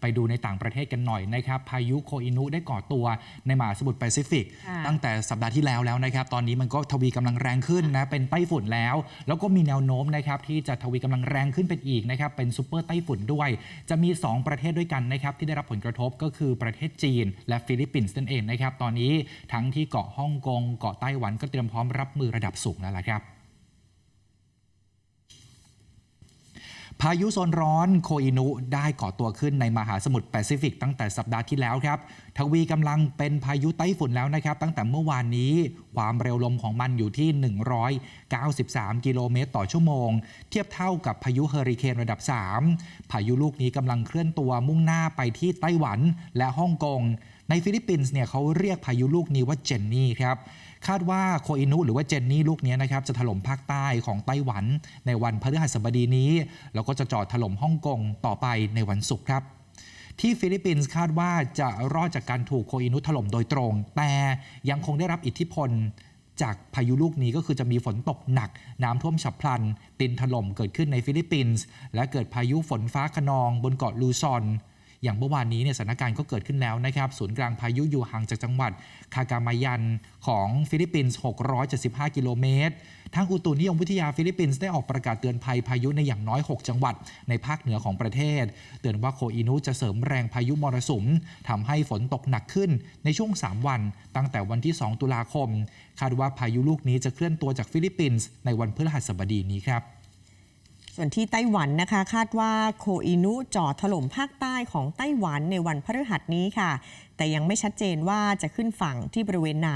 ไปดูในต่างประเทศกันหน่อยนะครับพายุโคอินุได้ก่อตัวในมหาสมุทรแปซิฟิกค่ะตั้งแต่สัปดาห์ที่แล้วแล้วนะครับ ตอนนี้มันก็ทวีกำลังแรงขึ้นนะเป็นไต้ฝุ่นแล้ว แล้วก็มีแนวโน้มนะครับที่จะทวีกำลังแรงขึ้นเป็นอีกนะครับเป็นซูเปอร์ไต้ฝุ่นด้วย จะมี 2 ประเทศด้วยกันนะครับที่ได้รับผลกระทบก็คือประเทศจีน และฟิลิปปินส์นั่นเองนะครับตอนนี้ทั้งที่เกาะฮ่องกงเกาะไต้หวันก็เตรียมพร้อมรับมือระดับสูงแล้วล่ะครับ พายุโซนร้อนโคอินุได้ก่อตัวขึ้นในมหาสมุทรแปซิฟิกตั้งแต่สัปดาห์ที่แล้วครับ ทวีกำลังเป็นพายุไต้ฝุ่นแล้วนะครับ ตั้งแต่เมื่อวานนี้ ความเร็วลมของมันอยู่ที่ 193 กิโลเมตรต่อชั่วโมง เทียบเท่ากับพายุเฮอริเคนระดับ 3 พายุลูกนี้กำลังเคลื่อนตัวมุ่งหน้าไปที่ไต้หวันและฮ่องกง ในฟิลิปปินส์เนี่ยเขาเรียกพายุลูกนี้ว่าเจนนี่ครับ คาดว่าโคอินุหรือว่าเจนนี่ลูกนี้นะครับจะถล่มภาคใต้ของไต้หวัน ในวันพฤหัสบดีนี้ แล้วก็จะจอดถล่มฮ่องกงต่อไปในวันศุกร์ครับที่ฟิลิปปินส์คาดว่าจะรอดจากการถูกโคอินุถล่มโดยตรง แต่ยังคงได้รับอิทธิพลจากพายุลูกนี้ก็คือจะมีฝนตกหนัก น้ำท่วมฉับพลันดินถล่มเกิดขึ้นในฟิลิปปินส์และเกิดพายุฝนฟ้าขนองบนเกาะลูซอน อย่างเมื่อวานนี้เนี่ยสถานการณ์ก็เกิดขึ้นแล้วนะครับ ศูนย์กลางพายุอยู่ห่างจากจังหวัดคากามายันของฟิลิปปินส์ 675 กิโลเมตร ทางอุตุนิยมวิทยาฟิลิปปินส์ได้ออกประกาศเตือนภัยพายุในอย่างน้อย 6 จังหวัด ในภาคเหนือของประเทศ เตือนว่าโคอินุจะเสริมแรงพายุมรสุมทำให้ฝนตกหนักขึ้นในช่วง 3 วัน ตั้งแต่วันที่ 2 ตุลาคม คาดว่าพายุลูกนี้จะเคลื่อนตัวจากฟิลิปปินส์ในวันพฤหัสบดีนี้ครับ ส่วนที่ไต้หวันนะคะคาดว่าโคอินุจ่อถล่มภาคใต้ของไต้หวันในวันพฤหัสนี้ค่ะ แต่ยังไม่ชัดเจนว่าจะขึ้นฝั่งที่บริเวณไหน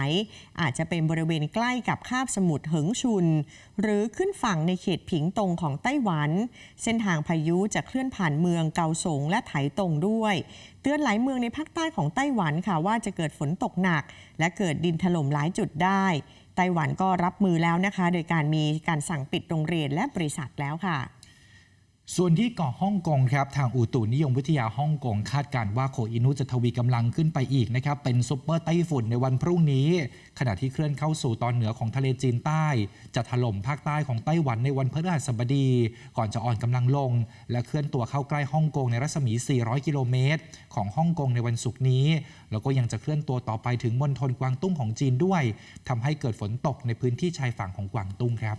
อาจจะเป็นบริเวณใกล้กับคาบสมุทรเหิงชุน หรือขึ้นฝั่งในเขตผิงตงของไต้หวัน เส้นทางพายุจะเคลื่อนผ่านเมืองเกาสงและไถตงด้วย เตือนหลายเมืองในภาคใต้ของไต้หวันค่ะว่าจะเกิดฝนตกหนัก และเกิดดินถล่มหลายจุดได้ ไต้หวันก็รับมือแล้วนะคะ โดยการมีการสั่งปิดโรงเรียนและบริษัทแล้วค่ะ ส่วนที่เกาะฮ่องกงครับทางอุตุนิยมวิทยาฮ่องกง คาดการว่าโคอินุจะทวีกำลังขึ้นไปอีกนะครับเป็นซุปเปอร์ไต้ฝุ่นในวันพรุ่งนี้ ขณะที่เคลื่อนเข้าสู่ตอนเหนือของทะเลจีนใต้ จะถล่มภาคใต้ของไต้หวันในวันพฤหัสบดี ก่อนจะอ่อนกำลังลง และเคลื่อนตัวเข้าใกล้ฮ่องกงในรัศมี 400 กิโลเมตร ของฮ่องกงในวันศุกร์นี้ แล้วก็ยังจะเคลื่อนตัวต่อไปถึงมณฑลกวางตุ้งของจีนด้วยทำให้เกิดฝนตกในพื้นที่ชายฝั่งของกวางตุ้งครับ